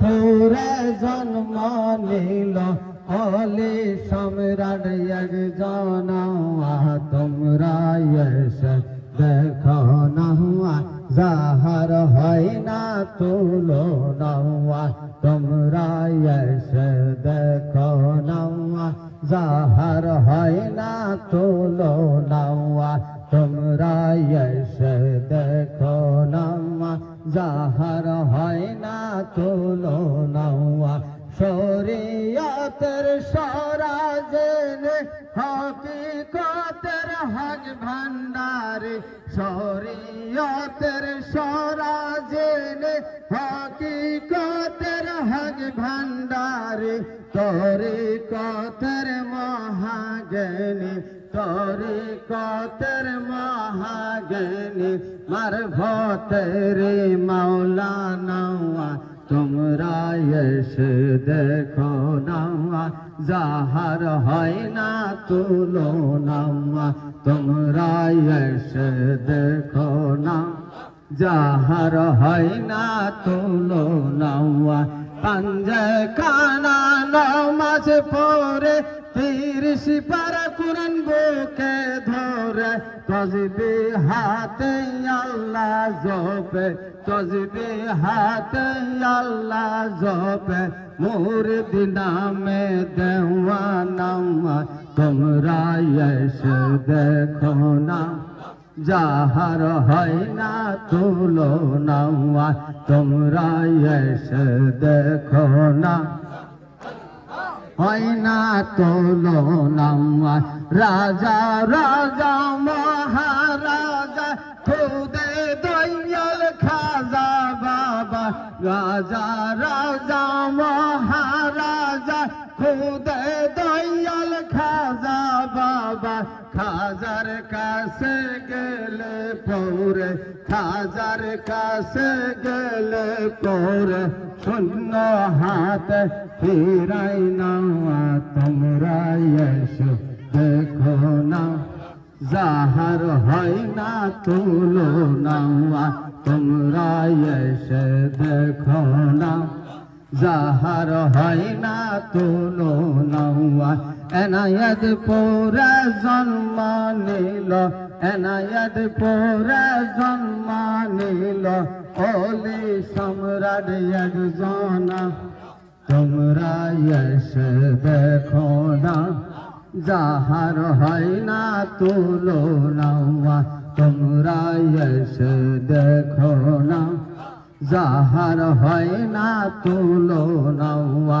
ফুরে জন্ম নিল হলে সম্রাট একজন তোমরা এসে দেখো না যাহার হয় না তুলো নওয়া তোমরা এসে দেখো না যাহার হয় না তুলো নওয়া তোমরা এসে দেখো যাহার হয় না তুলো নওয়া। শরীয়তের সরাজেনে হকিকতের হক ভান্ডারে শরীয়তের সরাজেনে হকিকতের হক ভান্ডারে তরে কতের মহাজ্ঞানী তরে কতের মহাজ্ঞানী মারভতের মাওলানা তোমরা এসে দেখো না যাহার হয় না তুলো না তোমরা এসে দেখো না যাহার হয় না তুলো না পাঞ্জে কানা নমাজ পড়ে তিরিশ পারা কুরআন বুকে ধরে তজবি হাতে আল্লাহ জপে তজবি হাতে আল্লাহ জপে, মুর্দ নামে দেওয়ানা তোমরা এসে দেখো না, যাহার হয় না তুলো না তোমরা এসে দেখো না। হয় না তুলো নামা রাজা রাজা, মহারাজা, খুদে দয়াল খাজা বাবা। রাজা রাজা, মহারাজা, খুদে দয়াল খাজা খাজার কাছে গেলে পৌরে, খাজার কাছে গেলে পৌরে, শূন্য হাতে ফিরাই না তোমরা এসে, দেখো না। যাহার হয় না তুলো না তোমরা এসে দেখো না। যাহার হয় না তুলো নৌয়া এনায়ত পোরা জন্ম নিল এনায়ত পোরা জন্ম নিল ওলি সম্রাট একজনা, তোমরা এসে দেখো না, যাহার হয় না তুলো নৌয়া তোমরা এসে দেখো না, যাহার হয় না তুলো নওয়া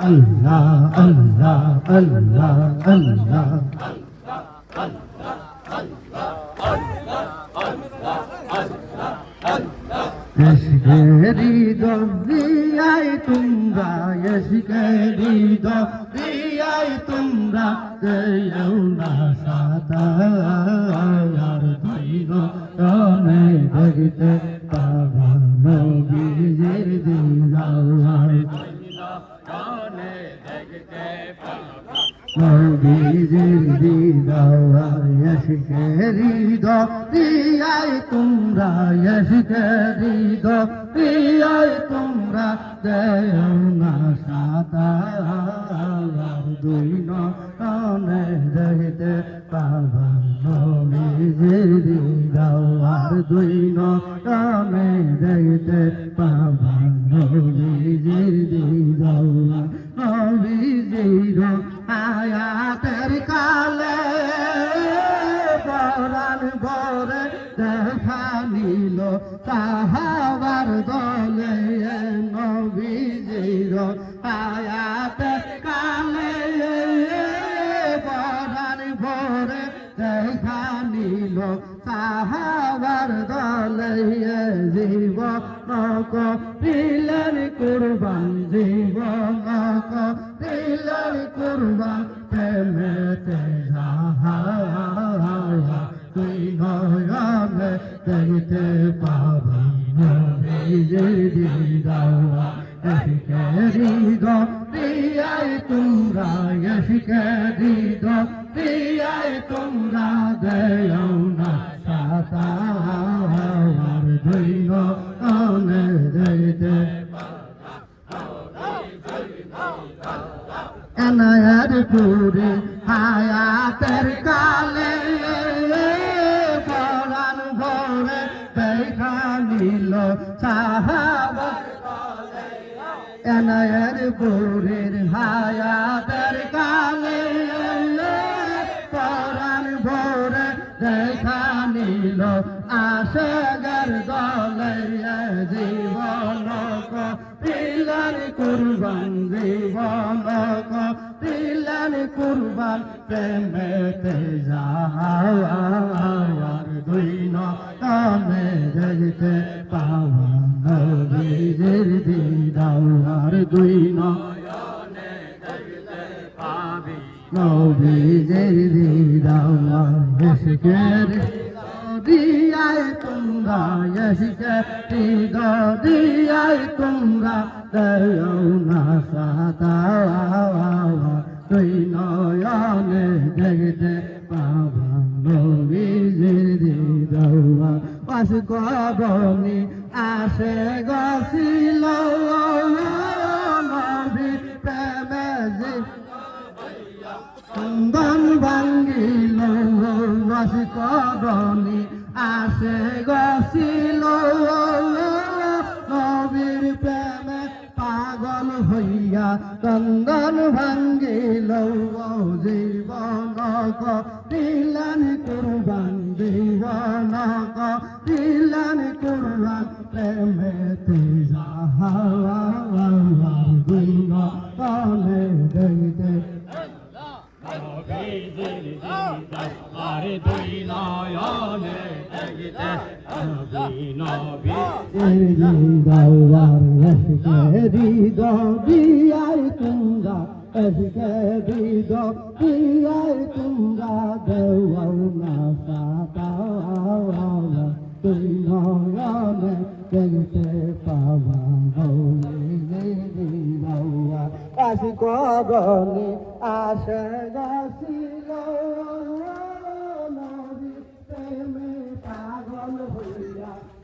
আল্লাহ আল্লাহ আল্লাহ আল্লাহ। এসকেরি দিয়াই তোমরা এসকেরি দিয়াই তোমরা দেও না সাদা আর দিন দেখতে পাবা এসকেরিদ প্রিয়াই তোমরা এসকেরিদ প্রিয়াই তোমরা দেয় না সাদা দুই ননে দেহতে পাবা নরে দাও আর দুই ননে দেহতে পাবা দেখা নিল তাহাবার দলে নবীজির আয়াতের কালে। পরাণ ভরে দেখা নিল তাহাবার দলে জীব দিলেন কুরবান জীবন দিলেন কুরবান প্রেমেতে দেখতে পাবি নিজের দিদাওয়া এসিকে হৃদ প্রিয়ায় তোমরা এসিকে হৃদ প্রিয়ায় তোমরা দেয় না সাতা ধৈন অনে নিল এনায়ের পুরের হায়াতের কালে পরাণ ভরে দেখা নিল আশাগার দলে জীবন দিলান কুরবান জীবন কুরবান প্রেমেতে যাওয়ার দুই নমে দেখতে পাওয়া নবীর দিদাওয়ার দুই নয়নে দেখতে পাবি নবীর দিদাওয়ার এসকের দিয়ায় তোমরা, এসকে দিদ দিয়ায় তোমরা, দেও না সাদা। তুই নয়নে দেখতে পাবা নবীজির দিদাওয়া। পাশ গবনি আসে গছিল হইয়া চন্দন ভাঙ্গিল জীবন দিলান কুরবান জীবন দিলান কুরবান, প্রেমেতে গুণ কনে দইতে। আরে দুই নয়নে তোমরা তোমরা দেওয়াও না সাতাওয়া তুই নয়নে দেখতে পাওয়া আস গগনে আসে গাছিল